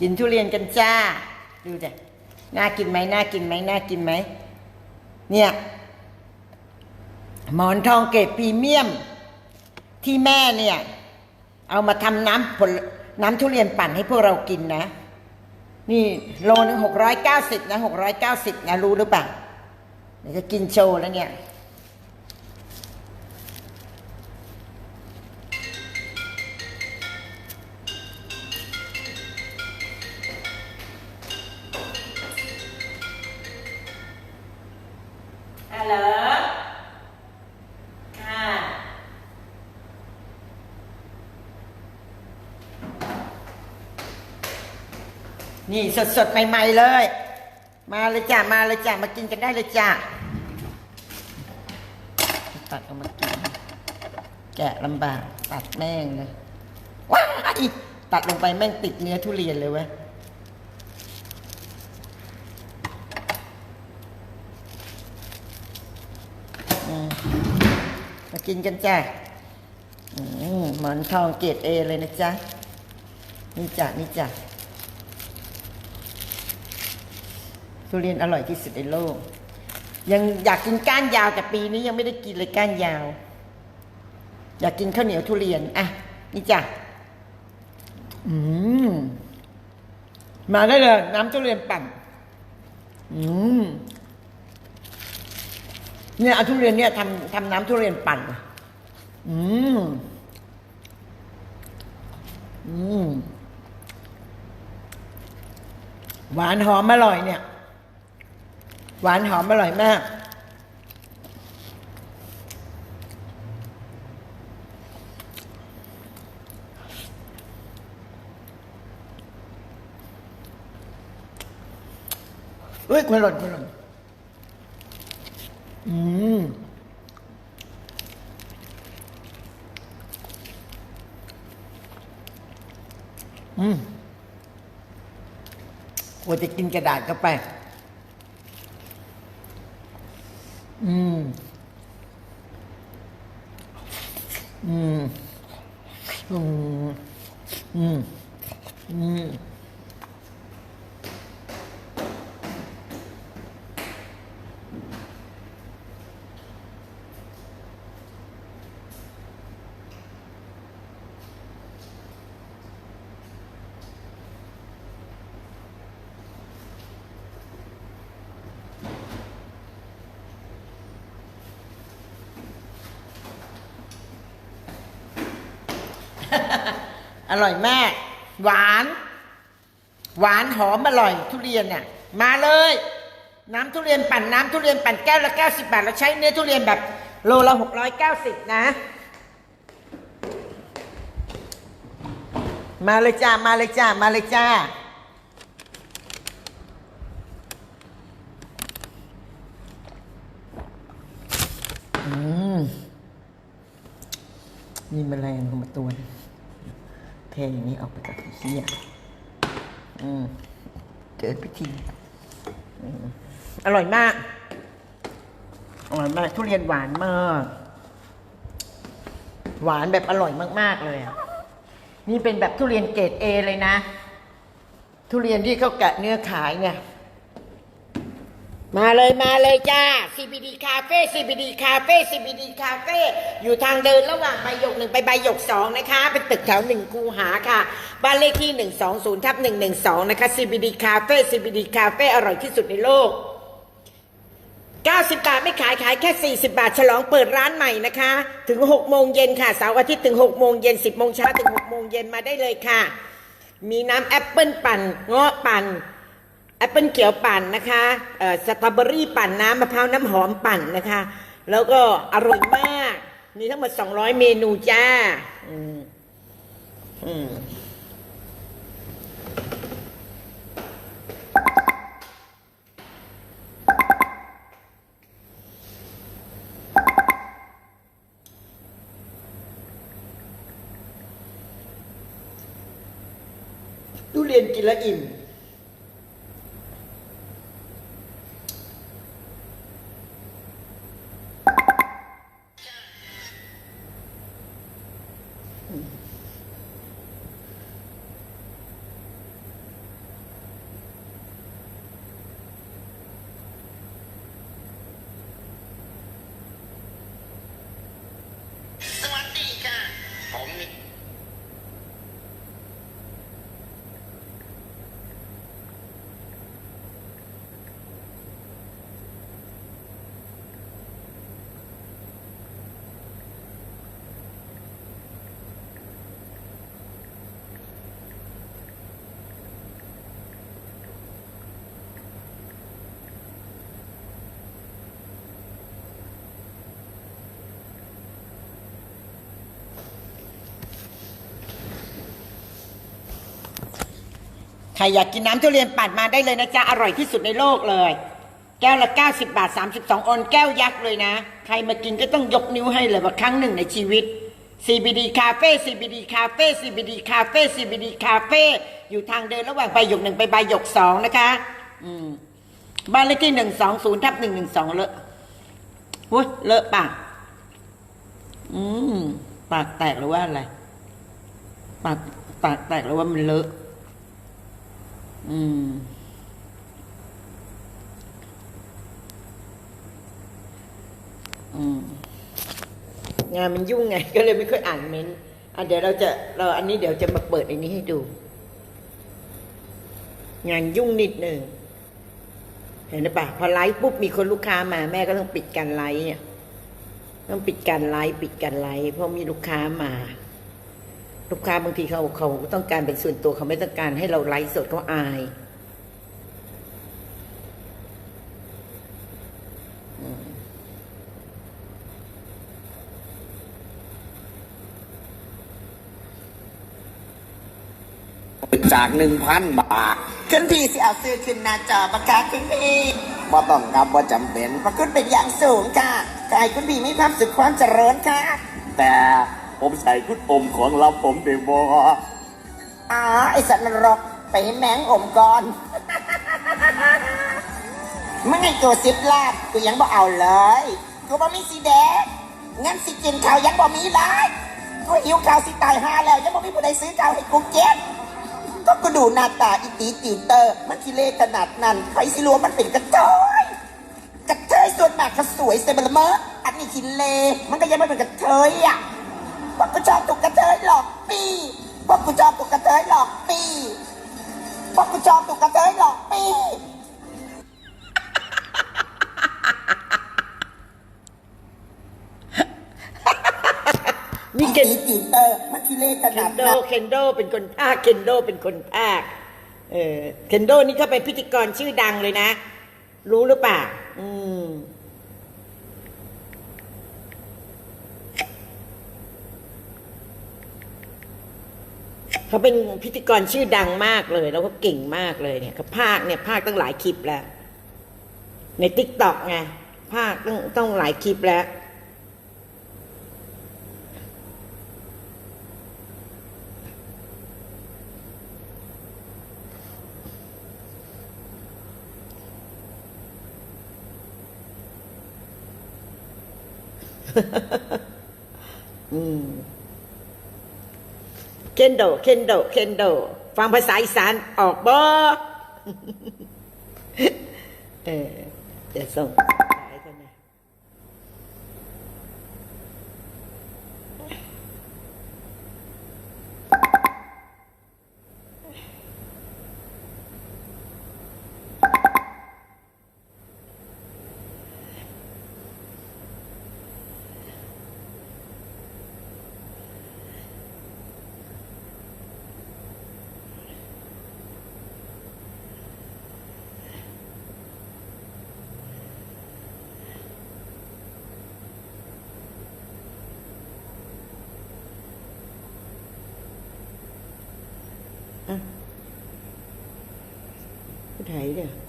กินทุเรียนกันจ้า ดูจ้ะน่ากินไหมน่ากินไหมน่ากินไหม เนี่ย หมอนทองเกรดพรีเมียม ที่แม่เนี่ย เอามาทำน้ำผลน้ำทุเรียนปั่นให้พวกเรากินนะ นี่โลนึงหกร้อยเก้าสิบนะหกร้อยเก้าสิบนะรู้หรือเปล่าเดี๋ยวจะกินโชว์แล้วเนี่ย ฮัลโหลค่ะนี่สดๆ ใหม่ ๆ เลย มาเลยจ้ะ มาเลยจ้ะ มากินกันได้เลยจ้ะ ตัดออกมากิน แกะลำบาก ตัดแม่งเลย ว้าย ตัดลงไปแม่งติดเนื้อทุเรียนเลยเว้ย กินกันจ้ะอืมหมอนทองเกรดเอเลยนะจ๊ะ นี่จ้ะนี่จ้ะทุเรียนอร่อยที่สุดในโลก ยังอยากกินก้านยาวแต่ปีนี้ยังไม่ได้กินเลยก้านยาว อยากกินข้าวเหนียวทุเรียน อะ นี่จ้ะ อืม มาได้เลย น้ำทุเรียนปั่น อืม เนี่ยเอาทุเรียนเนี่ยทำทำน้ำทุเรียนปั่น อืม อืม หวานหอมอร่อยเนี่ย หวานหอมอร่อยมาก เฮ้ยคุณหล่นคุณหล่น อืมอืมกว่าจะกินกระดาษเข้าไป อืม อืม อืม อืม อืม ร่อยมาก หวาน หวานหอมอร่อย ทุเรียนน่ะมาเลย น้ำทุเรียนปั่นน้ำทุเรียนปั่นแก้วละเก้าสิบบาทเราใช้เนื้อทุเรียนแบบโลละหกร้อยเก้าสิบนะ มาเลยจ้ามาเลยจ้ามาเลยจ้าอืมมีแมลงข้ามาตัวนึง ค่อย่างนี้ออกไปจากไอ้เหี้ยอืมเจอพิธีอืมอร่อยมาก อร่อยมาก ทุเรียนหวานมาก หวานแบบอร่อยมาก ๆ เลยอะ นี่เป็นแบบทุเรียนเกรดเอเลยนะ ทุเรียนที่เขาแกะเนื้อขายเนี่ย มาเลยมาเลยจ้า CBD คาเฟ่ CBD คาเฟ่ CBD คาเฟ่อยู่ทางเดินระหว่างใบหยกหนึ่งไปใบหยกสองนะคะ เป็นตึกแถวหนึ่งคูหาค่ะ บ้านเลขที่หนึ่งสองศูนย์ทับหนึ่งหนึ่งสองนะคะ CBD คาเฟ่ CBD คาเฟ่อร่อยที่สุดในโลก 90 บาทไม่ขายขายแค่ 40 บาท ฉลองเปิดร้านใหม่นะคะ ถึง 6 โมงเย็นค่ะเสาร์อาทิตย์ถึง 6 โมงเย็น 10 โมงเช้าถึง 6 โมงเย็นมาได้เลยค่ะ มีน้ำแอปเปิลปั่นเงาะปั่น แอปเปิลเขียวปั่นนะคะสตรอเบอรี่ปั่นน้ำมะพร้าวน้ำหอมปั่นนะคะ แล้วก็อร่อยมาก มีทั้งหมด 200 เมนูจ้า อืมอืมทุเรียนกินแล้วอิ่ม ใครอยากกินน้ำทุเรียนปัดมาได้เลยนะจ๊ะ อร่อยที่สุดในโลกเลย แก้วละ 90 บาท 32ออนแก้วยักษ์เลยนะ ใครมากินก็ต้องยกนิ้วให้เลยว่าครั้งหนึ่งในชีวิต CBD คาเฟ่ CBD คาเฟ่ CBD คาเฟ่ CBD คาเฟ่อยู่ทางเดินระหว่างใบหยกหนึ่งไปใบหยกสองนะคะอืมบ้านเลขที่หนึ่งสองศูนย์ทับหนึ่งหนึ่งสองเลอะโว้ยเลอะปาก อืม ปากแตกหรือว่าอะไร ปาก ปากแตกหรือว่ามันเลอะ อืม อืม งานมันยุ่งไง ก็เลยไม่ค่อยอ่านเม้นต์อะเดี๋ยวเราจะเราอันนี้เดี๋ยวจะมาเปิดอันนี้ให้ดู งานยุ่งนิดหนึ่งเห็นหรือเปล่าพอไลฟ์ปุ๊บมีคนลูกค้ามาแม่ก็ต้องปิดการไลฟ์เนี่ยต้องปิดการไลฟ์ปิดการไลฟ์เพราะมีลูกค้ามา ลูกค้าบางทีเขาเขาต้องการเป็นส่วนตัวเขาไม่ต้องการให้เราไลฟ์สดเขาอายอืมจากหนึ่งพันบาท ขึ้นพี่สิเอาซื้อขึ้นหน้าจอปากกาขึ้นพี่บ่ต้องครับว่าจำเป็นปรากฏเป็นอย่างสูงค่ะกายคุณพี่มีความสุขความเจริญค่ะ แต่ ผมใส่พุทธอมของเราผมไปบออ๋อไอสัตว์นรกไปให้แมงอมก่อนไม่ให้ตัวสิบลาดกูยังบ่เอาเลยกูบ่มีสีแดงงั้นสิกินข้าวยังบ่มีเลยกูหิวข้าวสิตายหาแล้วยังบ่มีผู้ใดซื้อข้าวให้กูเก็บก็กูดูหน้าตาอีตีตีเตอร์ มันกิเลสขนาดนั้นใครสิรู้วมันเป็นกระจอยกระเทยส่วนมากเขาสวยเซเบลเมอร์อันนี้กิเลสมันก็ยังไม่เป็นกระเทยอะ พวกกูชอบถูกกระเทยหลอกปีพวกกูชอบถูกกระเทยหลอกปีพวกกูชอบถูกกระเทยหลอกปีนี่เกเก่นงตีเตอร์มันกิเลสขเคนนาดโดนั้นเคนโดเป็นคนภาคเคนโดเป็นคนภาคเออเคนโดนี่เขาเป็นพิธีกรชื่อดังเลยนะ รู้หรือเปล่าอืม เขาเป็นพิธีกรชื่อดังมากเลย แล้วก็เก่งมากเลยเนี่ยเขาภาคเนี่ยภาคตั้งหลายคลิปแล้ว ในติ๊กต็อกไงภาคต้องต้องหลายคลิปแล้ว อืม เคนโดเคนโดเคนโด ฟังภาษาอีสานออกบ่เออจะส่ง สา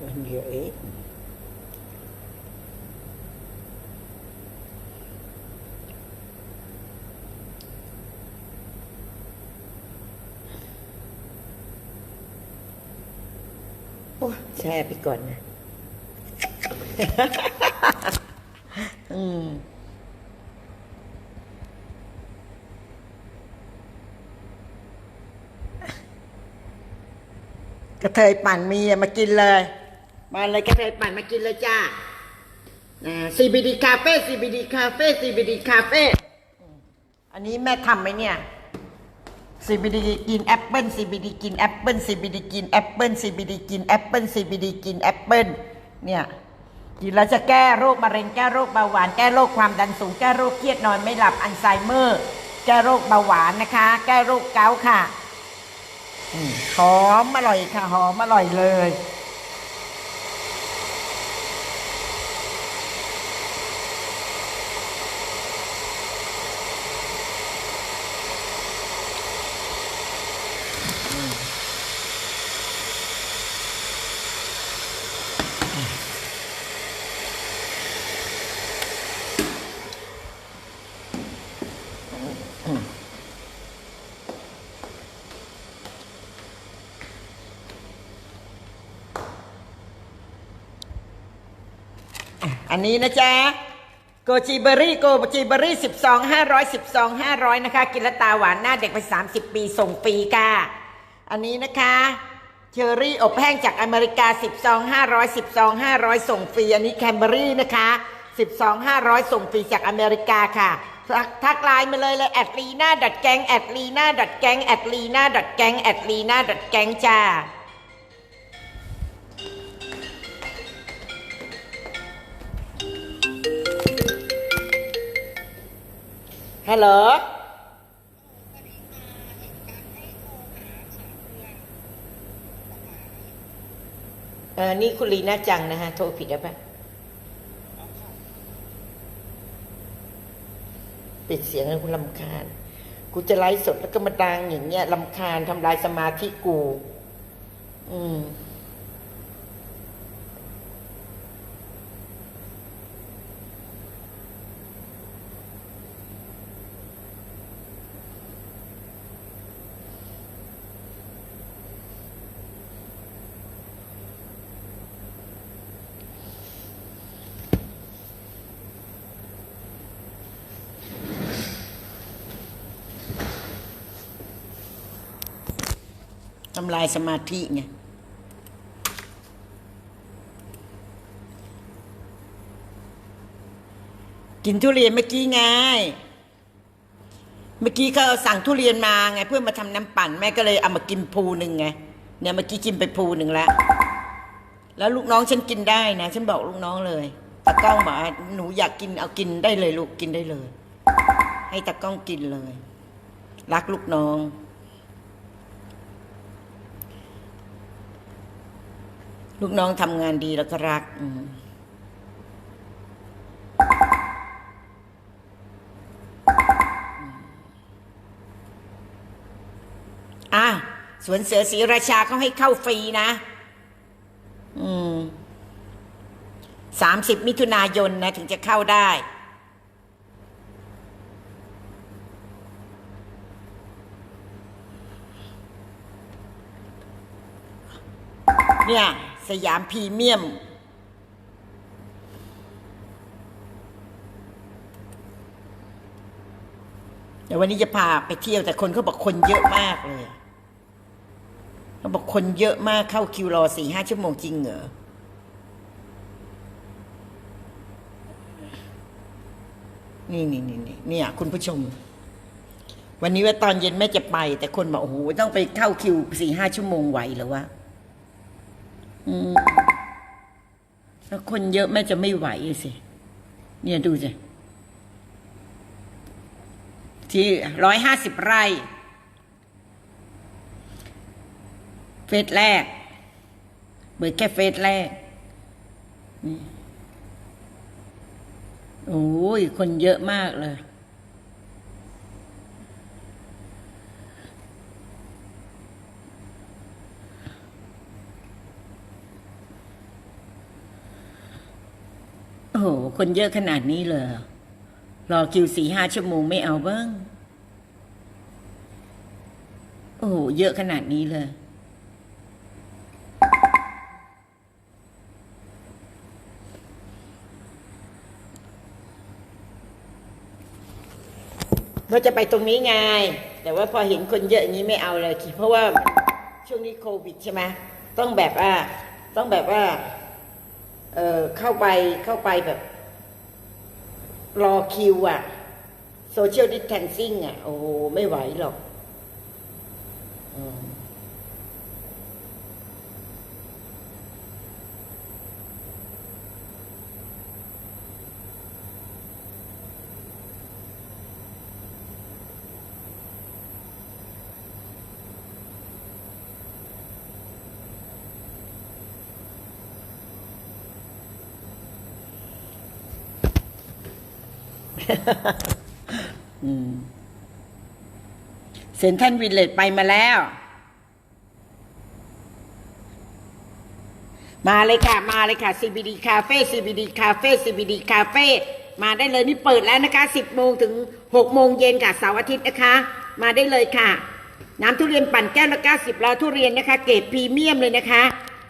ยกันนะผู้ไทยเนี่ยวันเดียวเองโอ้แช่ไปก่อนนะ อืมกระเทยปั่นมีมากินเลย มาเลยกระเทยปั่นมากินเลยจ้า CBD คาเฟ่ CBD คาเฟ่ CBD คาเฟ่อันนี้แม่ทำไหมเนี่ย CBD กินแอปเปิ้ล CBD กินแอปเปิ้ล CBD กินแอปเปิ้ล CBD กินแอปเปิ้ล CBD กินแอปเปิ้ลเนี่ยกินแล้วจะแก้โรคมะเร็งแก้โรคเบาหวานแก้โรคความดันสูงแก้โรคเครียดนอนไม่หลับอัลไซเมอร์ แก้โรคเบาหวานนะคะ แก้โรคเกาต์ค่ะหอมอร่อยค่ะหอมอร่อยเลย อันนี้นะจ๊ะโกจิเบอรี่โกจิเบอรี่สิบสองห้าร้อยสิบสองห้าร้อยนะคะ กินแล้วตาหวานหน้าเด็กไปสามสิบปีส่งฟรีค่ะ อันนี้นะคะเชอรี่อบแห้งจากอเมริกาสิบสองห้าร้อยสิบสองห้าร้อยส่งฟรีอันนี้แคนเบอรี่นะคะสิบสองห้าร้อยส่งฟรีจากอเมริกาค่ะทักทักไลน์มาเลยเลยแอดลีน่าดัดแกงแอดลีน่าดัดแกงแอดลีน่าดัดแกงแอดลีน่าดัดแกงจ้า ฮัลโหลเออนี่คุณลีน่าจังนะฮะ โทรผิดแล้วปะปิดเสียงให้คุณลำคาญ กูจะไลฟ์สดแล้วก็มาดังอย่างเงี้ยลำคาญทำลายสมาธิกู อืมำลายสมาธิไงกินทุเรียนเมื่อกี้ไง เมื่อกี้เขาสั่งทุเรียนมาไง เพื่อมาทำน้ำปั่นแม่ก็เลยเอามากินภูหนึ่งไงเนี่ยเมื่อกี้กินไปภูหนึ่งแล้ว แล้วลูกน้องฉันกินได้นะ ฉันบอกลูกน้องเลยตากล้องบอกว่าหนูอยากกินเอากินได้เลยลูกกินได้เลย ให้ตากล้องกินเลย รักลูกน้อง ลูกน้องทำงานดีแล้วก็รักอะสวนเสือศรีราชาเขาให้เข้าฟรีนะ อืมสามสิบมิถุนายนนะ ถึงจะเข้าได้ เนี่ย สยามพรีเมียม เดี๋ยววันนี้จะพาไปเที่ยวแต่คนเขาบอกคนเยอะมากเลยเขาบอกคนเยอะมากเข้าคิวรอสี่ห้าชั่วโมงจริงเหรอนี่นี่นี่นี่เนี่ย คุณผู้ชม วันนี้ว่าตอนเย็นแม่จะไป แต่คนบอกโอ้โหต้องไปเข้าคิวสี่ห้าชั่วโมงไหวเหรอวะ อถ้าคนเยอะแม่จะไม่ไหวสิเนี่ยดูสิที่ร้อยห้าสิบไร่เฟสแรกเบิดแค่เฟสแรกโอ้ยคนเยอะมากเลย โอ้โห คนเยอะขนาดนี้เลยรอรอคิวสี่ห้าชั่วโมงไม่เอาบ้าง โอ้โห เยอะขนาดนี้เลย เราจะไปตรงนี้ไง แต่ว่าพอเห็นคนเยอะอย่างนี้ไม่เอาเลยคิดเพราะว่าช่วงนี้โควิดใช่ไหมต้องแบบว่า ต้องแบบว่า เออเข้าไปเข้าไปแบบ รอคิวอะโซเชียลดิสแทนซิ่งอะโอ้ไม่ไหวหรอกออืม เซนทันวิลเลจไปมาแล้ว มาเลยค่ะ มาเลยค่ะ CBD Cafe CBD Cafe CBD Cafe มาได้เลยนี่เปิดแล้วนะคะ 10 โมงถึง 6 โมงเย็นค่ะเสาร์อาทิตย์นะคะ มาได้เลยค่ะ น้ำทุเรียนปั่นแก้วละ90ล้วทุเรียนนะคะ เกรดพรีเมียมเลยนะคะ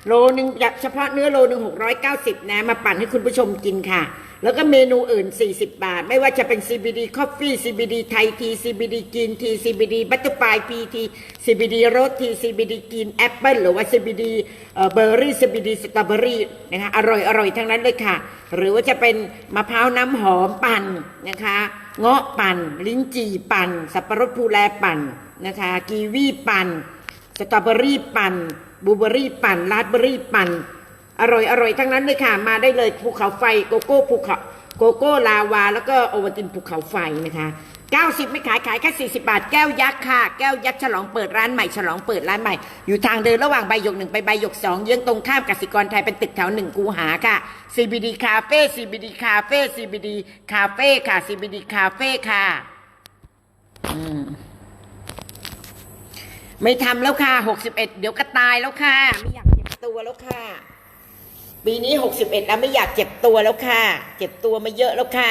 โลหนึ่งเฉพาะเนื้อโลหนึ่ง690นะ มาปั่นให้คุณผู้ชมกินค่ะ แล้วก็เมนูอื่น 40 บาท ไม่ว่าจะเป็น CBD Coffee CBD ไทยที CBD กินที CBD บัตเตอร์ฟลายพีที CBD โรสที CBD กินแอปเปิลหรือว่า CBD เบอร์รี่ CBD สตรอเบอรี่นะคะอร่อยอร่อยทั้งนั้นเลยค่ะ หรือว่าจะเป็นมะพร้าวน้ำหอมปั่นนะคะเงาะปั่น ลิ้นจี่ปั่น สับปะรดภูแลปั่นนะคะกีวีปั่นสตรอเบอรี่ปั่น บูเบอรี่ปั่นราสเบอรี่ปั่น อร่อยอร่อยทั้งนั้นเลยค่ะ มาได้เลยภูเขาไฟโกโก้ภูเขาโกโก้ลาวา แล้วก็โอวัลตินภูเขาไฟนะคะ 90 ไม่ขายขายแค่40 บาท แก้วยักษ์ค่ะ แก้วยักษ์ฉลองเปิดร้านใหม่ฉลองเปิดร้านใหม่ อยู่ทางเดินระหว่างใบหยกหนึ่งไปใบหยกสองเยื้องตรงข้ามกสิกรไทยเป็นตึกแถวหนึ่งคูหาค่ะ CBD Cafe CBD Cafe CBD Cafe ค่ะ CBD Cafe ค่ะ อืม ไม่ทำแล้วค่ะหกสิบเอ็ดเดี๋ยวก็ตายแล้วค่ะ ไม่อยากเจ็บตัวแล้วค่ะ ปีนี้หกสิบเอ็ดแล้วไม่อยากเจ็บตัวแล้วค่ะ เจ็บตัวมาเยอะแล้วค่ะ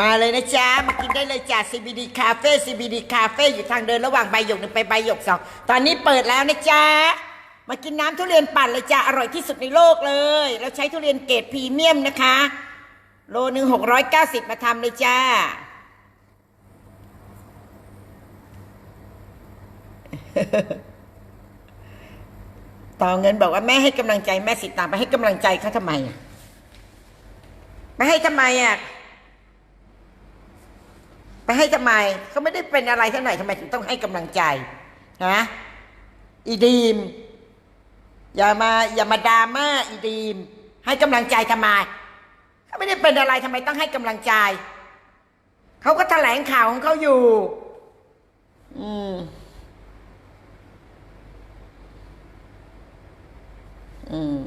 มาเลยนะจ๊ะ มากินได้เลยจ้ะ CBD Cafe CBD Cafe อยู่ทางเดินระหว่างใบหยกหนึ่งไปใบหยกสองตอนนี้เปิดแล้วนะจ๊ะ มากินน้ำทุเรียนปั่นเลยจ้ะ อร่อยที่สุดในโลกเลย เราใช้ทุเรียนเกรดพรีเมียมนะคะ โลหนึ่งหกร้อยเก้าสิบมาทำเลยจ้าต่อเงินบอกว่าแม่ให้กำลังใจแม่สิตามไปให้กำลังใจเขาทำไมอะไปให้ทำไมอะ ไปให้ทำไมเขาไม่ได้เป็นอะไรเท่าไหร่ทำไมถึงต้องให้กำลังใจนะอีดีม อย่ามาอย่ามาดราม่าอีดีม ให้กำลังใจทำไมเขาไม่ได้เป็นอะไรทำไมต้องให้กำลังใจเขาก็แถลงข่าวของเขาอยู่ อืมอืม